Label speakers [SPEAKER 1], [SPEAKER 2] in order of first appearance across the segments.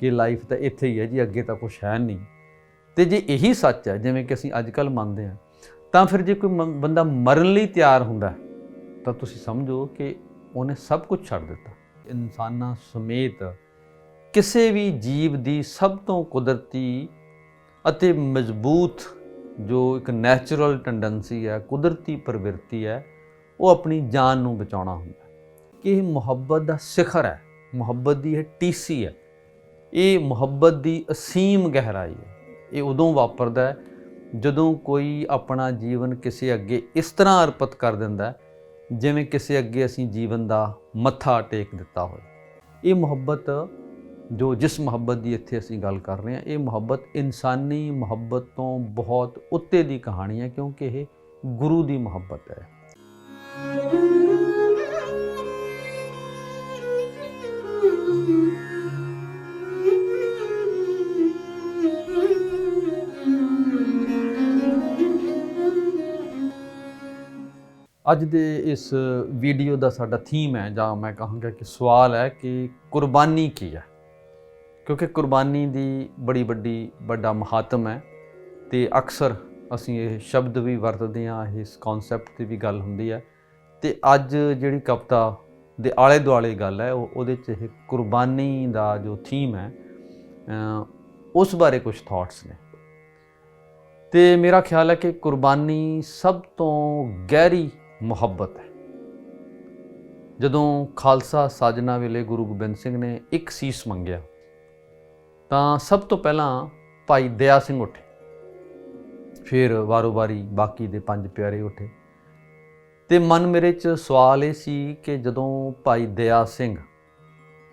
[SPEAKER 1] ਕਿ ਲਾਈਫ ਤਾਂ ਇੱਥੇ ਹੀ ਹੈ ਜੀ, ਅੱਗੇ ਤਾਂ ਕੁਝ ਹੈ ਨਹੀਂ। ਤੇ ਜੇ ਇਹੀ ਸੱਚ ਹੈ, ਜਿਵੇਂ ਕਿ ਅਸੀਂ ਅੱਜ ਕੱਲ ਮੰਨਦੇ ਹਾਂ, ਤਾਂ ਫਿਰ ਜੇ ਕੋਈ ਮ- ਬੰਦਾ ਮਰਨ ਲਈ ਤਿਆਰ ਹੁੰਦਾ ਤਾਂ ਤੁਸੀਂ ਸਮਝੋ ਕਿ ਉਹਨੇ ਸਭ ਕੁਝ ਛੱਡ ਦਿੱਤਾ। ਇਨਸਾਨਾਂ ਸਮੇਤ ਕਿਸੇ ਵੀ ਜੀਵ ਦੀ ਸਭ ਤੋਂ ਕੁਦਰਤੀ ਅਤੇ ਮਜ਼ਬੂਤ ਜੋ ਇੱਕ ਨੈਚੁਰਲ ਟੈਂਡੈਂਸੀ ਹੈ, ਕੁਦਰਤੀ ਪ੍ਰਵਿਰਤੀ ਹੈ, ਉਹ ਆਪਣੀ ਜਾਨ ਨੂੰ ਬਚਾਉਣਾ ਹੁੰਦਾ ਕਿ ਇਹ ਮੁਹੱਬਤ ਦਾ ਸਿਖਰ ਹੈ, ਮੁਹੱਬਤ ਦੀ ਇਹ ਟੀਸੀ ਹੈ। ਇਹ ਮੁਹੱਬਤ ਦੀ ਅਸੀਮ ਗਹਿਰਾਈ ਹੈ। ਇਹ ਉਦੋਂ ਵਾਪਰਦਾ ਹੈ ਜਦੋਂ ਕੋਈ ਆਪਣਾ ਜੀਵਨ ਕਿਸੇ ਅੱਗੇ ਇਸ ਤਰ੍ਹਾਂ ਅਰਪਿਤ ਕਰ ਦਿੰਦਾ ਜਿਵੇਂ ਕਿਸੇ ਅੱਗੇ ਅਸੀਂ ਜੀਵਨ ਦਾ ਮੱਥਾ ਟੇਕ ਦਿੱਤਾ ਹੋਵੇ। ਇਹ ਮੁਹੱਬਤ, ਜੋ ਜਿਸ ਮੁਹੱਬਤ ਦੀ ਇੱਥੇ ਅਸੀਂ ਗੱਲ ਕਰ ਰਹੇ ਹਾਂ, ਇਹ ਮੁਹੱਬਤ ਇਨਸਾਨੀ ਮੁਹੱਬਤ ਤੋਂ ਬਹੁਤ ਉੱਤੇ ਦੀ ਕਹਾਣੀ ਹੈ ਕਿਉਂਕਿ ਇਹ ਗੁਰੂ ਦੀ ਮੁਹੱਬਤ ਹੈ। ਅੱਜ ਦੇ ਇਸ ਵੀਡੀਓ ਦਾ ਸਾਡਾ ਥੀਮ ਹੈ, ਜਾਂ ਮੈਂ ਕਹਾਂਗਾ ਕਿ ਸਵਾਲ ਹੈ ਕਿ ਕੁਰਬਾਨੀ ਕੀ ਹੈ? ਕਿਉਂਕਿ ਕੁਰਬਾਨੀ ਦੀ ਬੜੀ ਵੱਡੀ, ਵੱਡਾ ਮਹਾਤਮ ਹੈ ਤੇ ਅਕਸਰ ਅਸੀਂ ਇਹ ਸ਼ਬਦ ਵੀ ਵਰਤਦੇ ਹਾਂ ਇਸ ਕਨਸੈਪਟ 'ਤੇ ਵੀ ਗੱਲ ਹੁੰਦੀ ਹੈ। ਤੇ ਅੱਜ ਜਿਹੜੀ ਕਵਿਤਾ ਦੇ ਆਲੇ ਦੁਆਲੇ ਗੱਲ ਹੈ, ਉਹ ਉਹਦੇ 'ਚ ਇਹ ਕੁਰਬਾਨੀ ਦਾ ਜੋ ਥੀਮ ਹੈ ਉਸ ਬਾਰੇ ਕੁਝ ਥਾਟਸ ਨੇ। ਤੇ ਮੇਰਾ ਖਿਆਲ ਹੈ ਕਿ ਕੁਰਬਾਨੀ ਸਭ ਤੋਂ ਗਹਿਰੀ ਮੁਹੱਬਤ ਹੈ। ਜਦੋਂ ਖਾਲਸਾ ਸਾਜਨਾ ਵੇਲੇ ਗੁਰੂ ਗੋਬਿੰਦ ਸਿੰਘ ਨੇ ਇੱਕ ਸੀਸ ਮੰਗਿਆ, ਤਾਂ ਸਭ ਤੋਂ ਪਹਿਲਾਂ ਭਾਈ ਦਇਆ ਸਿੰਘ ਉੱਠੇ। ਫਿਰ ਵਾਰੋ-ਵਾਰੀ ਬਾਕੀ ਦੇ ਪੰਜ ਪਿਆਰੇ ਉੱਠੇ। ਤੇ ਮਨ ਮੇਰੇ 'ਚ ਸਵਾਲ ਇਹ ਸੀ ਕਿ ਜਦੋਂ ਭਾਈ ਦਇਆ ਸਿੰਘ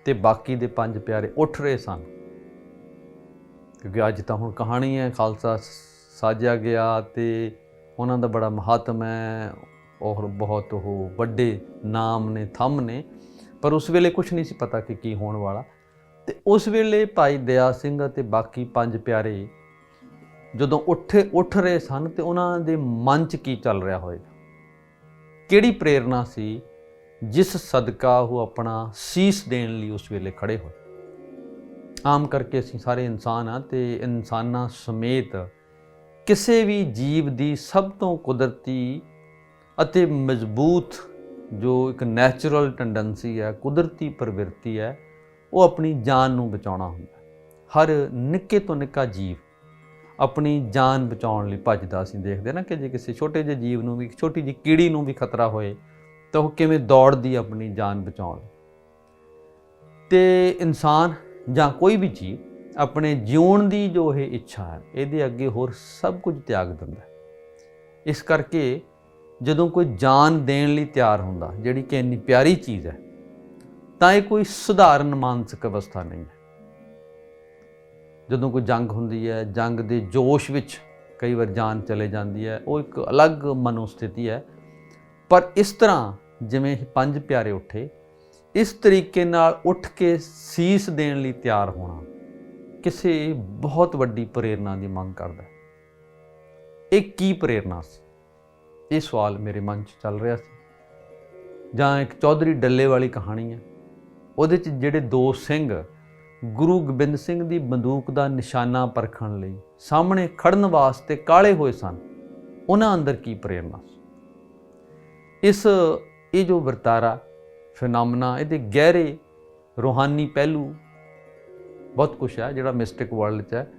[SPEAKER 1] ਤੇ ਬਾਕੀ ਦੇ ਪੰਜ ਪਿਆਰੇ ਉੱਠ ਰਹੇ ਸਨ, ਕਿਉਂਕਿ ਅੱਜ ਤਾਂ ਹੁਣ ਕਹਾਣੀ ਹੈ, ਖਾਲਸਾ ਸਾਜਿਆ ਗਿਆ ਤੇ ਉਹਨਾਂ ਦਾ ਬੜਾ ਮਹਾਤਮ ਹੈ ਔਰ ਬਹੁਤ ਉਹ ਵੱਡੇ ਨਾਮ ਨੇ, ਥੰਮ ਨੇ, ਪਰ ਉਸ ਵੇਲੇ ਕੁਝ ਨਹੀਂ ਸੀ ਪਤਾ ਕਿ ਕੀ ਹੋਣ ਵਾਲਾ। ਤੇ ਉਸ ਵੇਲੇ ਭਾਈ ਦਇਆ ਸਿੰਘ ਅਤੇ ਬਾਕੀ ਪੰਜ ਪਿਆਰੇ ਜਦੋਂ ਉੱਠੇ, ਉੱਠ ਰਹੇ ਸਨ ਤੇ ਉਹਨਾਂ ਦੇ ਮਨ 'ਚ ਕੀ ਚੱਲ ਰਿਹਾ ਹੋਏਗਾ ਕਿਹੜੀ ਪ੍ਰੇਰਣਾ ਸੀ ਜਿਸ ਸਦਕਾ ਉਹ ਆਪਣਾ ਸੀਸ ਦੇਣ ਲਈ ਉਸ ਵੇਲੇ ਖੜੇ ਹੋਏ? ਆਮ ਕਰਕੇ ਅਸੀਂ ਸਾਰੇ ਇਨਸਾਨ ਆ ਤੇ ਇਨਸਾਨਾਂ ਸਮੇਤ ਕਿਸੇ ਵੀ ਜੀਵ ਦੀ ਸਭ ਤੋਂ ਕੁਦਰਤੀ ਅਤੇ ਮਜ਼ਬੂਤ ਜੋ ਇੱਕ ਨੈਚੁਰਲ ਟੈਂਡੈਂਸੀ ਹੈ, ਕੁਦਰਤੀ ਪ੍ਰਵਿਰਤੀ ਹੈ, ਉਹ ਆਪਣੀ ਜਾਨ ਨੂੰ ਬਚਾਉਣਾ ਹੁੰਦਾ ਹਰ ਨਿੱਕੇ ਤੋਂ ਨਿੱਕਾ ਜੀਵ ਆਪਣੀ ਜਾਨ ਬਚਾਉਣ ਲਈ ਭੱਜਦਾ ਅਸੀਂ ਦੇਖਦੇ ਨਾ ਕਿ ਜੇ ਕਿਸੇ ਛੋਟੇ ਜਿਹੇ ਜੀਵ ਨੂੰ ਵੀ, ਇੱਕ ਛੋਟੀ ਜਿਹੀ ਕੀੜੀ ਨੂੰ ਵੀ ਖਤਰਾ ਹੋਏ, ਤਾਂ ਉਹ ਕਿਵੇਂ ਦੌੜਦੀ ਆਪਣੀ ਜਾਨ ਬਚਾਉਣ ਲਈ। ਤੇ ਇਨਸਾਨ ਜਾਂ ਕੋਈ ਵੀ ਜੀਵ ਆਪਣੇ ਜਿਉਣ ਦੀ ਜੋ ਇਹ ਇੱਛਾ ਹੈ, ਇਹਦੇ ਅੱਗੇ ਹੋਰ ਸਭ ਕੁਝ ਤਿਆਗ ਦਿੰਦਾ ਇਸ ਕਰਕੇ ਜਦੋਂ ਕੋਈ ਜਾਨ ਦੇਣ ਲਈ ਤਿਆਰ ਹੁੰਦਾ, ਜਿਹੜੀ ਕਿ ਇੰਨੀ ਪਿਆਰੀ ਚੀਜ਼ ਹੈ, ਤਾਂ ਇਹ ਕੋਈ ਸਧਾਰਨ ਮਾਨਸਿਕ ਅਵਸਥਾ ਨਹੀਂ ਹੈ। ਜਦੋਂ ਕੋਈ ਜੰਗ ਹੁੰਦੀ ਹੈ, ਜੰਗ ਦੇ ਜੋਸ਼ ਵਿੱਚ ਕਈ ਵਾਰ ਜਾਨ ਚਲੇ ਜਾਂਦੀ ਹੈ, ਉਹ ਇੱਕ ਅਲੱਗ ਮਨੋਸਥਿਤੀ ਹੈ। ਪਰ ਇਸ ਤਰ੍ਹਾਂ ਜਿਵੇਂ ਪੰਜ ਪਿਆਰੇ ਉੱਠੇ, ਇਸ ਤਰੀਕੇ ਨਾਲ ਉੱਠ ਕੇ ਸੀਸ ਦੇਣ ਲਈ ਤਿਆਰ ਹੋਣਾ ਕਿਸੇ ਬਹੁਤ ਵੱਡੀ ਪ੍ਰੇਰਣਾ ਦੀ ਮੰਗ ਕਰਦਾ ਹੈ। ਇਹ ਕੀ ਪ੍ਰੇਰਣਾ ਸੀ? ਇਹ ਸਵਾਲ ਮੇਰੇ ਮਨ 'ਚ ਚੱਲ ਰਿਹਾ ਸੀ। ਜਾਂ ਇੱਕ ਚੌਧਰੀ ਡੱਲੇ ਵਾਲੀ ਕਹਾਣੀ ਹੈ। ਉਹਦੇ 'ਚ ਜਿਹੜੇ ਦੋ ਸਿੰਘ ਗੁਰੂ ਗੋਬਿੰਦ ਸਿੰਘ ਦੀ ਬੰਦੂਕ ਦਾ ਨਿਸ਼ਾਨਾ ਪਰਖਣ ਲਈ ਸਾਹਮਣੇ ਖੜਨ ਵਾਸਤੇ ਕਾਲੇ ਹੋਏ ਸਨ, ਉਹਨਾਂ ਅੰਦਰ ਕੀ ਪ੍ਰੇਰਣਾ ਸੀ? ਇਸ, ਇਹ ਜੋ ਵਰਤਾਰਾ ਫਿਨੋਮਨਾ, ਇਹਦੇ ਗਹਿਰੇ ਰੂਹਾਨੀ ਪਹਿਲੂ ਬਹੁਤ ਕੁਝ ਹੈ ਜਿਹੜਾ ਮਿਸਟਿਕ ਵਰਲਡ 'ਚ ਹੈ।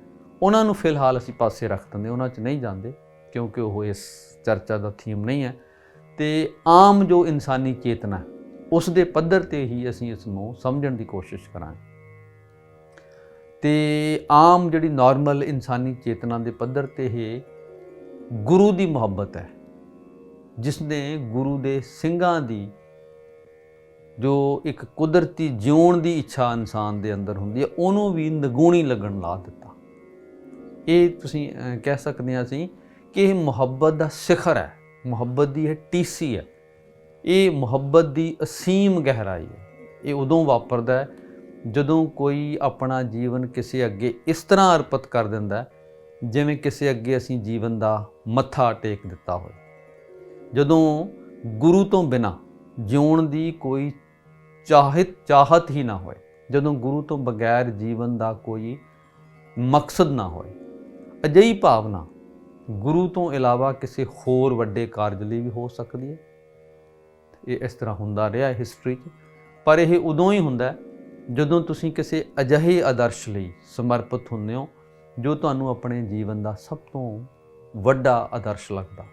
[SPEAKER 1] ਉਹਨਾਂ ਨੂੰ ਫਿਲਹਾਲ ਅਸੀਂ ਪਾਸੇ ਰੱਖ ਦਿੰਦੇ ਉਹਨਾਂ 'ਚ ਨਹੀਂ ਜਾਂਦੇ। ਕਿਉਂਕਿ ਉਹ ਇਸ ਚਰਚਾ ਦਾ ਥੀਮ ਨਹੀਂ ਹੈ। ਤੇ ਆਮ ਜੋ ਇਨਸਾਨੀ ਚੇਤਨਾ ਹੈ, ਉਸ ਦੇ ਪੱਧਰ ਤੇ ਹੀ ਅਸੀਂ ਇਸ ਨੂੰ ਸਮਝਣ ਦੀ ਕੋਸ਼ਿਸ਼ ਕਰਾਂਗੇ। ਤੇ ਆਮ ਜਿਹੜੀ ਨਾਰਮਲ ਇਨਸਾਨੀ ਚੇਤਨਾ ਦੇ ਪੱਧਰ ਤੇ ਇਹ ਗੁਰੂ ਦੀ ਮੁਹੱਬਤ ਹੈ ਜਿਸ ਨੇ ਗੁਰੂ ਦੇ ਸਿੰਘਾਂ ਦੀ ਜੋ ਇੱਕ ਕੁਦਰਤੀ ਜਿਉਣ ਦੀ ਇੱਛਾ ਇਨਸਾਨ ਦੇ ਅੰਦਰ ਹੁੰਦੀ ਹੈ ਉਹਨੂੰ ਵੀ ਨਗੂਣੀ ਲੱਗਣ ਲਾ ਦਿੱਤਾ। ਇਹ ਤੁਸੀਂ ਕਹਿ ਸਕਦੇ ਹਾਂ ਅਸੀਂ ਕਿ ਇਹ ਮੁਹੱਬਤ ਦਾ ਸਿਖਰ ਹੈ, ਮੁਹੱਬਤ ਦੀ ਇਹ ਟੀਸੀ ਹੈ, ਇਹ ਮੁਹੱਬਤ ਦੀ ਅਸੀਮ ਗਹਿਰਾਈ ਹੈ। ਇਹ ਉਦੋਂ ਵਾਪਰਦਾ ਹੈ ਜਦੋਂ ਕੋਈ ਆਪਣਾ ਜੀਵਨ ਕਿਸੇ ਅੱਗੇ ਇਸ ਤਰ੍ਹਾਂ ਅਰਪਿਤ ਕਰ ਦਿੰਦਾ ਜਿਵੇਂ ਕਿਸੇ ਅੱਗੇ ਅਸੀਂ ਜੀਵਨ ਦਾ ਮੱਥਾ ਟੇਕ ਦਿੱਤਾ ਹੋਵੇ। ਜਦੋਂ ਗੁਰੂ ਤੋਂ ਬਿਨਾ ਜਿਉਣ ਦੀ ਕੋਈ ਚਾਹਤ ਚਾਹਤ ਹੀ ਨਾ ਹੋਏ, ਜਦੋਂ ਗੁਰੂ ਤੋਂ ਬਗੈਰ ਜੀਵਨ ਦਾ ਕੋਈ ਮਕਸਦ ਨਾ ਹੋਏ, ਅਜਿਹੀ ਭਾਵਨਾ ਗੁਰੂ ਤੋਂ ਇਲਾਵਾ ਕਿਸੇ ਹੋਰ ਵੱਡੇ ਕਾਰਜ ਲਈ ਵੀ ਹੋ ਸਕਦੀ ਹੈ? ਇਹ ਇਸ ਤਰ੍ਹਾਂ ਹੁੰਦਾ ਰਿਹਾ ਹਿਸਟਰੀ 'ਚ। ਪਰ ਇਹ ਉਦੋਂ ਹੀ ਹੁੰਦਾ ਜਦੋਂ ਤੁਸੀਂ ਕਿਸੇ ਅਜਿਹੇ ਆਦਰਸ਼ ਲਈ ਸਮਰਪਿਤ ਹੁੰਦੇ ਹੋ ਜੋ ਤੁਹਾਨੂੰ ਆਪਣੇ ਜੀਵਨ ਦਾ ਸਭ ਤੋਂ ਵੱਡਾ ਆਦਰਸ਼ ਲੱਗਦਾ।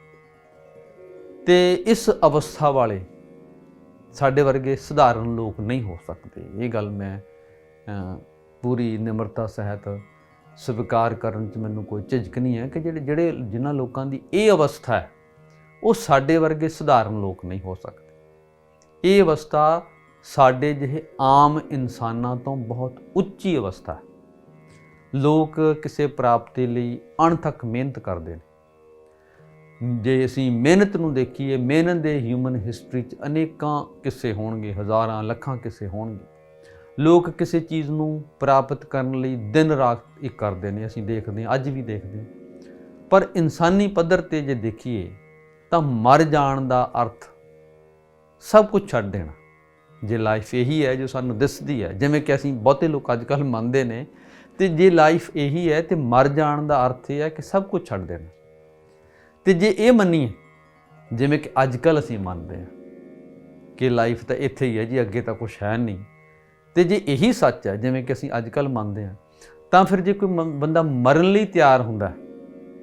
[SPEAKER 1] ਤੇ ਇਸ ਅਵਸਥਾ ਵਾਲੇ ਸਾਡੇ ਵਰਗੇ ਸਧਾਰਨ ਲੋਕ ਨਹੀਂ ਹੋ ਸਕਦੇ। ਇਹ ਗੱਲ ਮੈਂ ਪੂਰੀ ਨਿਮਰਤਾ ਸਹਿਤ ਸਵੀਕਾਰ ਕਰਨ 'ਚ ਮੈਨੂੰ ਕੋਈ ਝਿਜਕ ਨਹੀਂ ਹੈ ਕਿ ਜਿਹੜੇ ਜਿਹੜੇ ਜਿਨ੍ਹਾਂ ਲੋਕਾਂ ਦੀ ਇਹ ਅਵਸਥਾ ਹੈ, ਉਹ ਸਾਡੇ ਵਰਗੇ ਸਧਾਰਨ ਲੋਕ ਨਹੀਂ ਹੋ ਸਕਦੇ। ਇਹ ਅਵਸਥਾ ਸਾਡੇ ਜਿਹੇ ਆਮ ਇਨਸਾਨਾਂ ਤੋਂ ਬਹੁਤ ਉੱਚੀ ਅਵਸਥਾ ਹੈ। ਲੋਕ ਕਿਸੇ ਪ੍ਰਾਪਤੀ ਲਈ ਅਣਥੱਕ ਮਿਹਨਤ ਕਰਦੇ ਨੇ। ਜੇ ਅਸੀਂ ਮਿਹਨਤ ਨੂੰ ਦੇਖੀਏ, ਮਿਹਨਤ ਦੇ ਹਿਊਮਨ ਹਿਸਟਰੀ 'ਚ ਅਨੇਕਾਂ ਕਿੱਸੇ ਹੋਣਗੇ, ਹਜ਼ਾਰਾਂ, ਲੱਖਾਂ ਕਿੱਸੇ ਹੋਣਗੇ। ਲੋਕ ਕਿਸੇ ਚੀਜ਼ ਨੂੰ ਪ੍ਰਾਪਤ ਕਰਨ ਲਈ ਦਿਨ ਰਾਤ ਇੱਕ ਕਰਦੇ ਨੇ, ਅਸੀਂ ਦੇਖਦੇ ਹਾਂ, ਅੱਜ ਵੀ ਦੇਖਦੇ ਹਾਂ। ਪਰ ਇਨਸਾਨੀ ਪੱਧਰ ਤੇ ਜੇ ਦੇਖੀਏ, ਤਾਂ ਮਰ ਜਾਣ ਦਾ ਅਰਥ ਸਭ ਕੁਝ ਛੱਡ ਦੇਣਾ। ਜੇ ਲਾਈਫ ਇਹੀ ਹੈ ਜੋ ਸਾਨੂੰ ਦਿਸਦੀ ਹੈ, ਜਿਵੇਂ ਕਿ ਅਸੀਂ ਬਹੁਤੇ ਲੋਕ ਅੱਜ ਕੱਲ੍ਹ ਮੰਨਦੇ ਨੇ, ਤੇ ਜੇ ਲਾਈਫ ਇਹੀ ਹੈ ਤੇ ਮਰ ਜਾਣ ਦਾ ਅਰਥ ਇਹ ਹੈ ਕਿ ਸਭ ਕੁਝ ਛੱਡ ਦੇਣਾ। ਤੇ ਜੇ ਇਹ ਮੰਨੀਏ, ਜਿਵੇਂ ਕਿ ਅੱਜ ਕੱਲ੍ਹ ਅਸੀਂ ਮੰਨਦੇ ਹਾਂ ਕਿ ਲਾਈਫ ਤਾਂ ਇੱਥੇ ਹੀ ਹੈ ਜੀ, ਅੱਗੇ ਤਾਂ ਕੁਝ ਹੈ ਨਹੀਂ। ਤੇ ਜੇ ਇਹੀ ਸੱਚ ਹੈ, ਜਿਵੇਂ ਕਿ ਅਸੀਂ ਅੱਜ ਕੱਲ੍ਹ ਮੰਨਦੇ ਹਾਂ, ਤਾਂ ਫਿਰ ਜੇ ਕੋਈ ਮ- ਬੰਦਾ ਮਰਨ ਲਈ ਤਿਆਰ ਹੁੰਦਾ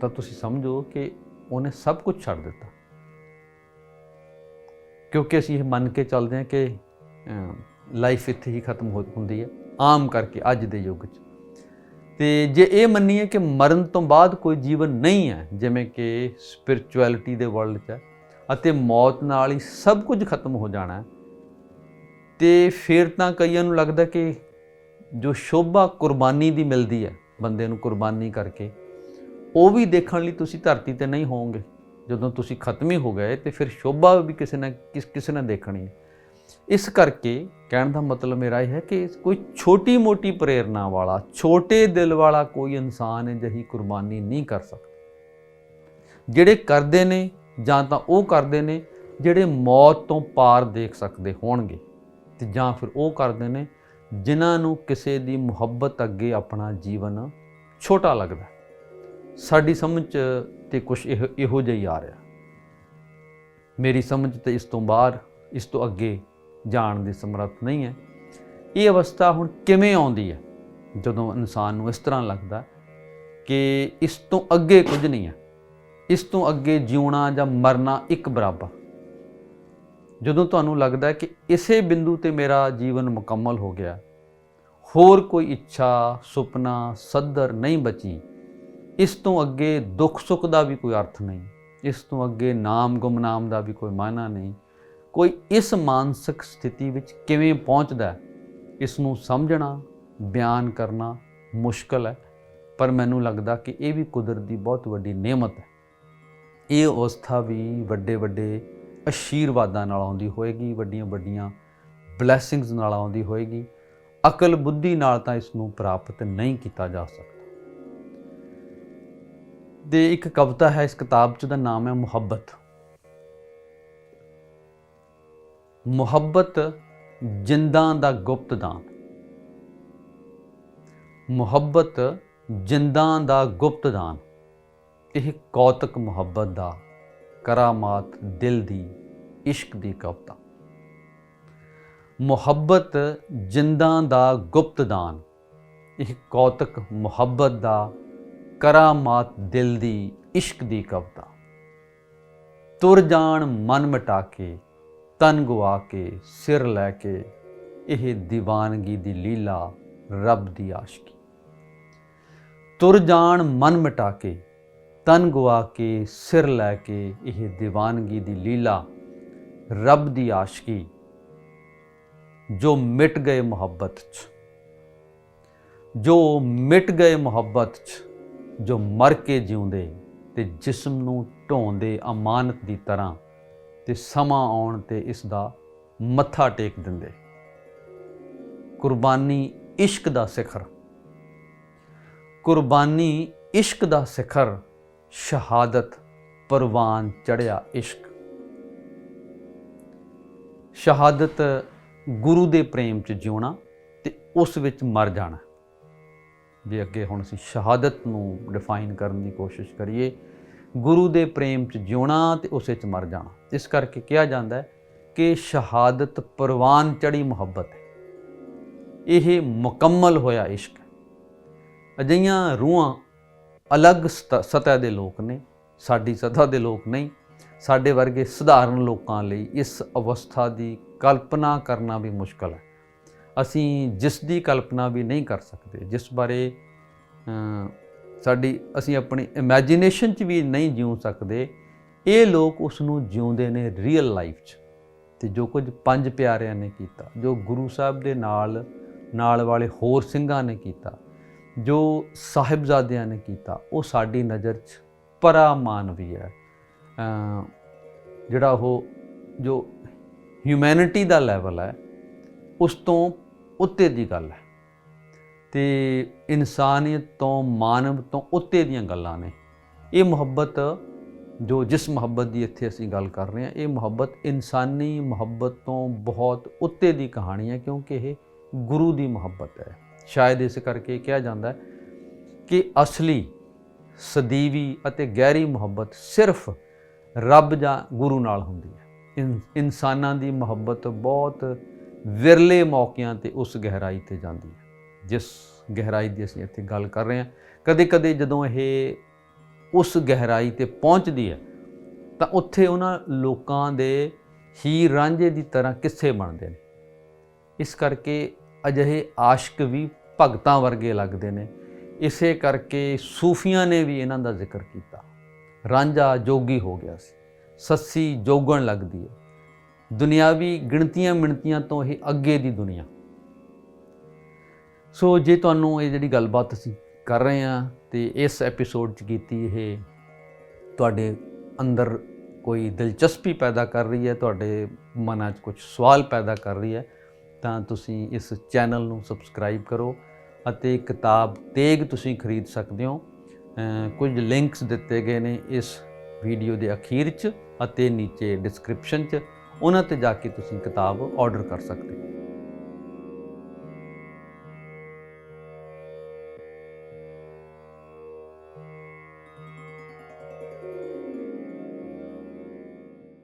[SPEAKER 1] ਤਾਂ ਤੁਸੀਂ ਸਮਝੋ ਕਿ ਉਹਨੇ ਸਭ ਕੁਝ ਛੱਡ ਦਿੱਤਾ। ਕਿਉਂਕਿ ਅਸੀਂ ਇਹ ਮੰਨ ਕੇ ਚੱਲਦੇ ਹਾਂ ਕਿ ਲਾਈਫ ਇੱਥੇ ਹੀ ਖਤਮ ਹੋ, ਹੁੰਦੀ ਹੈ, ਆਮ ਕਰਕੇ ਅੱਜ ਦੇ ਯੁੱਗ 'ਚ। ਤੇ ਜੇ ਇਹ ਮੰਨੀਏ ਕਿ ਮਰਨ ਤੋਂ ਬਾਅਦ ਕੋਈ ਜੀਵਨ ਨਹੀਂ ਹੈ, ਜਿਵੇਂ ਕਿ ਸਪਿਰਚੁਅਲਿਟੀ ਦੇ ਵਰਲਡ 'ਚ ਹੈ, ਅਤੇ ਮੌਤ ਨਾਲ ਹੀ ਸਭ ਕੁਝ ਖਤਮ ਹੋ ਜਾਣਾ ਹੈ ਤੇ ਫਿਰ ਤਾਂ ਕਈਆਂ ਨੂੰ ਲੱਗਦਾ ਕਿ ਜੋ ਸ਼ੋਭਾ ਕੁਰਬਾਨੀ ਦੀ ਮਿਲਦੀ ਹੈ ਬੰਦੇ ਨੂੰ ਕੁਰਬਾਨੀ ਕਰਕੇ, ਉਹ ਵੀ ਦੇਖਣ ਲਈ ਤੁਸੀਂ ਧਰਤੀ ਤੇ ਨਹੀਂ ਹੋਵੋਗੇ। ਜਦੋਂ ਤੁਸੀਂ ਖਤਮ ਹੀ ਹੋ ਗਏ ਤੇ ਫਿਰ ਸ਼ੋਭਾ ਵੀ ਕਿਸੇ ਨੇ ਕਿਸ, ਕਿਸੇ ਨੇ ਦੇਖਣੀ ਹੈ। ਇਸ ਕਰਕੇ ਕਹਿਣ ਦਾ ਮਤਲਬ ਮੇਰਾ ਇਹ ਹੈ ਕਿ ਕੋਈ ਛੋਟੀ ਮੋਟੀ ਪ੍ਰੇਰਣਾ ਵਾਲਾ, ਛੋਟੇ ਦਿਲ ਵਾਲਾ ਕੋਈ ਇਨਸਾਨ ਹੈ ਜਹੀ ਕੁਰਬਾਨੀ ਨਹੀਂ ਕਰ ਸਕਦਾ। ਜਿਹੜੇ ਕਰਦੇ ਨੇ ਜਾਂ ਤਾਂ ਉਹ ਕਰਦੇ ਨੇ, ਜਿਹੜੇ ਮੌਤ ਤੋਂ ਪਾਰ ਦੇਖ ਸਕਦੇ ਹੋਣਗੇ। ਤੇ ਜਾਂ ਫਿਰ ਉਹ ਕਰਦੇ ਨੇ ਜਿਨ੍ਹਾਂ ਨੂੰ ਕਿਸੇ ਦੀ ਮੁਹੱਬਤ ਅੱਗੇ ਆਪਣਾ ਜੀਵਨ ਛੋਟਾ ਲੱਗਦਾ ਸਾਡੀ ਸਮਝ 'ਚ ਤੇ ਕੁਝ ਇਹੋ ਇਹੋ ਜਿਹਾ ਹੀ ਆ ਰਿਹਾ ਮੇਰੀ ਸਮਝ ਤੇ ਇਸ ਤੋਂ ਬਾਹਰ, ਇਸ ਤੋਂ ਅੱਗੇ ਜਾਣ ਦੀ ਸਮਰੱਥ ਨਹੀਂ ਹੈ। ਇਹ ਅਵਸਥਾ ਹੁਣ ਕਿਵੇਂ ਆਉਂਦੀ ਹੈ? ਜਦੋਂ ਇਨਸਾਨ ਨੂੰ ਇਸ ਤਰ੍ਹਾਂ ਲੱਗਦਾ ਕਿ ਇਸ ਤੋਂ ਅੱਗੇ ਕੁਝ ਨਹੀਂ ਹੈ। ਇਸ ਤੋਂ ਅੱਗੇ ਜਿਉਣਾ ਜਾਂ ਮਰਨਾ ਇੱਕ ਬਰਾਬਰ ਜਦੋਂ ਤੁਹਾਨੂੰ ਲੱਗਦਾ ਹੈ ਕਿ ਇਸੇ ਬਿੰਦੂ ਤੇ ਮੇਰਾ ਜੀਵਨ ਮੁਕੰਮਲ ਹੋ ਗਿਆ, ਹੋਰ ਕੋਈ ਇੱਛਾ, ਸੁਪਨਾ, ਸੱਦਰ ਨਹੀਂ ਬਚੀ, ਇਸ ਤੋਂ ਅੱਗੇ ਦੁੱਖ ਸੁੱਖ ਦਾ ਵੀ ਕੋਈ ਅਰਥ ਨਹੀਂ, ਇਸ ਤੋਂ ਅੱਗੇ ਨਾਮ ਗੁਮਨਾਮ ਦਾ ਵੀ ਕੋਈ ਮਾਨਾ ਨਹੀਂ, ਕੋਈ ਇਸ ਮਾਨਸਿਕ ਸਥਿਤੀ ਵਿੱਚ ਕਿਵੇਂ ਪਹੁੰਚਦਾ ਇਸ ਨੂੰ ਸਮਝਣਾ, ਬਿਆਨ ਕਰਨਾ ਮੁਸ਼ਕਲ ਹੈ, ਪਰ ਮੈਨੂੰ ਲੱਗਦਾ ਕਿ ਇਹ ਵੀ ਕੁਦਰਤ ਦੀ ਬਹੁਤ ਵੱਡੀ ਨਿਯਮਤ ਹੈ। ਇਹ ਅਵਸਥਾ ਵੀ ਵੱਡੇ ਵੱਡੇ ਅਸ਼ੀਰਵਾਦਾਂ ਨਾਲ ਆਉਂਦੀ ਹੋਏਗੀ, ਵੱਡੀਆਂ ਵੱਡੀਆਂ ਬਲੇਸਿੰਗਸ ਨਾਲ ਆਉਂਦੀ ਹੋਏਗੀ। ਅਕਲ ਬੁੱਧੀ ਨਾਲ ਤਾਂ ਇਸ ਨੂੰ ਪ੍ਰਾਪਤ ਨਹੀਂ ਕੀਤਾ ਜਾ ਸਕਦਾ। ਦੇ ਇੱਕ ਕਵਿਤਾ ਹੈ, ਇਸ ਕਿਤਾਬ 'ਚ ਦਾ ਨਾਮ ਹੈ ਮੁਹੱਬਤ। ਮੁਹੱਬਤ ਜਿੰਦਾਂ ਦਾ ਗੁਪਤ ਦਾਨ। ਮੁਹੱਬਤ ਜਿੰਦਾਂ ਦਾ ਗੁਪਤ ਦਾਨ। ਇਹ ਕੌਤਕ ਮੁਹੱਬਤ ਦਾ ਕਰਾਮਾਤ ਦਿਲ ਦੀ ਇਸ਼ਕ ਦੀ ਕਵਿਤਾ। ਮੁਹੱਬਤ ਜਿੰਦਾਂ ਦਾ ਗੁਪਤ ਦਾਨ, ਇਹ ਕੌਤਕ ਮੁਹੱਬਤ ਦਾ ਕਰਾਮਾਤ ਦਿਲ ਦੀ ਇਸ਼ਕ ਦੀ ਕਵਿਤਾ। ਤੁਰ ਜਾਣ ਮਨ ਮਿਟਾ ਕੇ ਤਨ ਗਵਾ ਕੇ ਸਿਰ ਲੈ ਕੇ ਇਹ ਦੀਵਾਨਗੀ ਦੀ ਲੀਲਾ ਰੱਬ ਦੀ ਆਸ਼ਕੀ। ਤੁਰ ਜਾਣ ਮਨ ਮਿਟਾ ਕੇ ਤਨ ਗਵਾ ਕੇ, ਸਿਰ ਲੈ ਕੇ ਇਹ ਦੀਵਾਨਗੀ ਦੀ ਲੀਲਾ, ਰੱਬ ਦੀ ਆਸ਼ਕੀ, ਜੋ ਮਿਟ ਗਏ ਮੁਹੱਬਤ 'ਚ। ਜੋ ਮਿਟ ਗਏ ਮੁਹੱਬਤ 'ਚ, ਜੋ ਮਰ ਕੇ ਜਿਉਂਦੇ ਤੇ ਜਿਸਮ ਨੂੰ ਢੋਂਦੇ ਅਮਾਨਤ ਦੀ ਤਰ੍ਹਾਂ ਤੇ ਸਮਾਂ ਆਉਣ ਤੇ ਇਸ ਦਾ ਮੱਥਾ ਟੇਕ ਦਿੰਦੇ। ਕੁਰਬਾਨੀ ਇਸ਼ਕ ਦਾ ਸਿਖਰ। ਕੁਰਬਾਨੀ ਇਸ਼ਕ ਦਾ ਸਿਖਰ ਸ਼ਹਾਦਤ ਪਰਵਾਨ ਚੜਿਆ ਇਸ਼ਕ। ਸ਼ਹਾਦਤ ਗੁਰੂ ਦੇ ਪ੍ਰੇਮ ਚ ਜਿਉਣਾ ਤੇ ਉਸ ਵਿੱਚ ਮਰ ਜਾਣਾ। ਜੇ ਅੱਗੇ ਹੁਣ ਅਸੀਂ ਸ਼ਹਾਦਤ ਨੂੰ ਡਿਫਾਈਨ ਕਰਨ ਦੀ ਕੋਸ਼ਿਸ਼ ਕਰੀਏ। ਗੁਰੂ ਦੇ ਪ੍ਰੇਮ 'ਚ ਜਿਉਣਾ ਤੇ ਉਸੇ 'ਚ ਮਰ ਜਾਣਾ। ਇਸ ਕਰਕੇ ਕਿਹਾ ਜਾਂਦਾ ਹੈ ਕਿ ਸ਼ਹਾਦਤ ਪਰਵਾਨ ਚੜੀ ਮੁਹੱਬਤ ਹੈ। ਇਹ ਮੁਕੰਮਲ ਹੋਇਆ ਇਸ਼ਕ। ਹੈ ਅਜਿਹੀਆਂ ਰੂਹਾਂ ਅਲੱਗ ਸਤ- ਸਤਹ ਦੇ ਲੋਕ ਨੇ, ਸਾਡੀ ਸਤਹ ਦੇ ਲੋਕ ਨਹੀਂ, ਸਾਡੇ ਵਰਗੇ ਸਧਾਰਨ ਲੋਕਾਂ ਲਈ ਇਸ ਅਵਸਥਾ ਦੀ ਕਲਪਨਾ ਕਰਨਾ ਵੀ ਮੁਸ਼ਕਲ ਹੈ। ਅਸੀਂ ਜਿਸ ਦੀ ਕਲਪਨਾ ਵੀ ਨਹੀਂ ਕਰ ਸਕਦੇ, ਜਿਸ ਬਾਰੇ ਸਾਡੀ, ਅਸੀਂ ਆਪਣੀ ਇਮੇਜਿਨੇਸ਼ਨ 'ਚ ਵੀ ਨਹੀਂ ਜਿਉ ਸਕਦੇ, ਇਹ ਲੋਕ ਉਸ ਨੂੰ ਜਿਉਂਦੇ ਨੇ ਰੀਅਲ ਲਾਈਫ 'ਚ। ਤੇ ਜੋ ਕੁਝ ਪੰਜ ਪਿਆਰਿਆਂ ਨੇ ਕੀਤਾ, ਜੋ ਗੁਰੂ ਸਾਹਿਬ ਦੇ ਨਾਲ ਨਾਲ ਵਾਲੇ ਹੋਰ ਸਿੰਘਾਂ ਨੇ ਕੀਤਾ ਜੋ ਸਾਹਿਬਜ਼ਾਦਿਆਂ ਨੇ ਕੀਤਾ, ਉਹ ਸਾਡੀ ਨਜ਼ਰ 'ਚ ਪਰਾਮਾਨਵੀ ਹੈ। ਜਿਹੜਾ ਉਹ ਜੋ ਹਿਊਮੈਨਿਟੀ ਦਾ ਲੈਵਲ ਹੈ, ਉਸ ਤੋਂ ਉੱਤੇ ਦੀ ਗੱਲ ਹੈ। ਤੇ ਇਨਸਾਨੀਅਤ ਤੋਂ, ਮਾਨਵ ਤੋਂ ਉੱਤੇ ਦੀਆਂ ਗੱਲਾਂ ਨੇ। ਇਹ ਮੁਹੱਬਤ ਜੋ ਜਿਸ ਮੁਹੱਬਤ ਦੀ ਇੱਥੇ ਅਸੀਂ ਗੱਲ ਕਰ ਰਹੇ ਹਾਂ, ਇਹ ਮੁਹੱਬਤ ਇਨਸਾਨੀ ਮੁਹੱਬਤ ਤੋਂ ਬਹੁਤ ਉੱਤੇ ਦੀ ਕਹਾਣੀ ਹੈ, ਕਿਉਂਕਿ ਇਹ ਗੁਰੂ ਦੀ ਮੁਹੱਬਤ ਹੈ। ਸ਼ਾਇਦ ਇਸ ਕਰਕੇ ਕਿਹਾ ਜਾਂਦਾ ਕਿ ਅਸਲੀ, ਸਦੀਵੀ ਅਤੇ ਗਹਿਰੀ ਮੁਹੱਬਤ ਸਿਰਫ ਰੱਬ ਜਾਂ ਗੁਰੂ ਨਾਲ ਹੁੰਦੀ ਹੈ। ਇਨ- ਇਨਸਾਨਾਂ ਦੀ ਮੁਹੱਬਤ ਬਹੁਤ ਵਿਰਲੇ ਮੌਕਿਆਂ ਤੇ ਉਸ ਗਹਿਰਾਈ ਤੇ ਜਾਂਦੀ ਹੈ। ਜਿਸ ਗਹਿਰਾਈ ਦੀ ਅਸੀਂ ਇੱਥੇ ਗੱਲ ਕਰ ਰਹੇ ਹਾਂ, ਕਦੇ-ਕਦੇ ਜਦੋਂ ਇਹ ਉਸ ਗਹਿਰਾਈ ਤੇ ਪਹੁੰਚਦੀ ਹੈ, ਤਾਂ ਉੱਥੇ ਉਹਨਾਂ ਲੋਕਾਂ ਦੇ ਹੀਰ ਰਾਂਝੇ ਦੀ ਤਰ੍ਹਾਂ ਕਿੱਸੇ ਬਣਦੇ ਨੇ। ਇਸ ਕਰਕੇ ਅਜਿਹੇ ਆਸ਼ਕ ਵੀ ਭਗਤਾਂ ਵਰਗੇ ਲੱਗਦੇ ਨੇ। ਇਸੇ ਕਰਕੇ ਸੂਫੀਆਂ ਨੇ ਵੀ ਇਹਨਾਂ ਦਾ ਜ਼ਿਕਰ ਕੀਤਾ। ਰਾਂਝਾ ਜੋਗੀ ਹੋ ਗਿਆ ਸੀ। ਸੱਸੀ ਜੋਗਣ ਲੱਗਦੀ ਹੈ। ਦੁਨਿਆਵੀ ਗਿਣਤੀਆਂ ਮਿਣਤੀਆਂ ਤੋਂ ਇਹ ਅੱਗੇ ਦੀ ਦੁਨੀਆ। ਸੋ ਜੇ ਤੁਹਾਨੂੰ ਇਹ ਜਿਹੜੀ ਗੱਲਬਾਤ ਅਸੀਂ ਕਰ ਰਹੇ ਹਾਂ ਤੇ ਇਸ ਐਪੀਸੋਡ 'ਚ ਕੀਤੀ ਇਹ ਤੁਹਾਡੇ ਅੰਦਰ ਕੋਈ ਦਿਲਚਸਪੀ ਪੈਦਾ ਕਰ ਰਹੀ ਹੈ, ਤੁਹਾਡੇ ਮਨਾਂ 'ਚ ਕੁਝ ਸਵਾਲ ਪੈਦਾ ਕਰ ਰਹੀ ਹੈ ਤਾਂ ਤੁਸੀਂ ਇਸ ਚੈਨਲ ਨੂੰ ਸਬਸਕ੍ਰਾਈਬ ਕਰੋ ਅਤੇ ਕਿਤਾਬ ਤੇਗ ਤੁਸੀਂ ਖਰੀਦ ਸਕਦੇ ਹੋ। ਕੁਝ ਲਿੰਕਸ ਦਿੱਤੇ ਗਏ ਨੇ ਇਸ ਵੀਡੀਓ ਦੇ ਅਖੀਰ 'ਚ ਅਤੇ ਨੀਚੇ ਡਿਸਕ੍ਰਿਪਸ਼ਨ 'ਚ। ਉਹਨਾਂ ਤੇ ਜਾ ਕੇ ਤੁਸੀਂ ਕਿਤਾਬ ਆਰਡਰ ਕਰ ਸਕਦੇ ਹੋ।